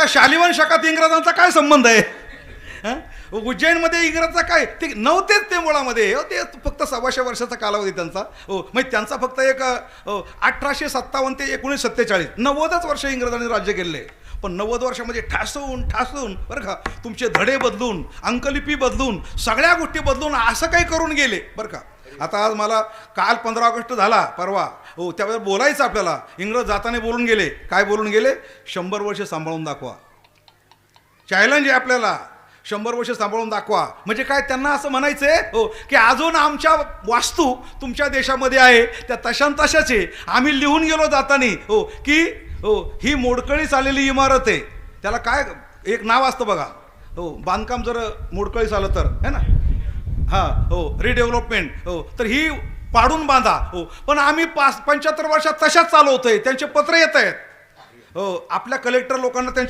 आता शालिवान शाखात इंग्रजांचा काय संबंध आहे? उज्जैनमध्ये इंग्रजचा काय? ते नव्हतेच ते मुळामध्ये. हो ते फक्त सव्वाशे वर्षाचा कालावधी त्यांचा. हो म्हणजे त्यांचा फक्त एक अठराशे सत्तावन्न ते एकोणीस सत्तेचाळीस. नव्वदच वर्ष इंग्रजांनी राज्य केले. पण नव्वद वर्षामध्ये ठासून ठासून बरं का तुमचे धडे बदलून अंकलिपी बदलून सगळ्या गोष्टी बदलून असं काही करून गेले बरं का. आता आज मला काल पंधरा ऑगस्ट झाला परवा. हो त्यावेळेस बोलायचं आपल्याला. इंग्रज जाताना बोलून गेले. काय बोलून गेले? शंभर वर्ष सांभाळून दाखवा. चॅलेंज आहे आपल्याला. शंभर वर्ष सांभाळून दाखवा. म्हणजे काय त्यांना असं म्हणायचं आहे हो की अजून आमच्या वास्तू तुमच्या देशामध्ये आहे. त्या तशान तशाच आहे. आम्ही लिहून गेलो जाताना. हो की हो ही मोडकळीस आलेली इमारत आहे. त्याला काय एक नाव असतं बघा. हो बांधकाम जर मोडकळीस आलं तर है ना? हां हो रिडेव्हलपमेंट हो तर ही पाडून बांधा. हो पण आम्ही पाच पंच्याहत्तर वर्षात तशाच चालवतोय. त्यांचे पत्र येत आहेत. हो आपल्या कलेक्टर लोकांना त्यांचे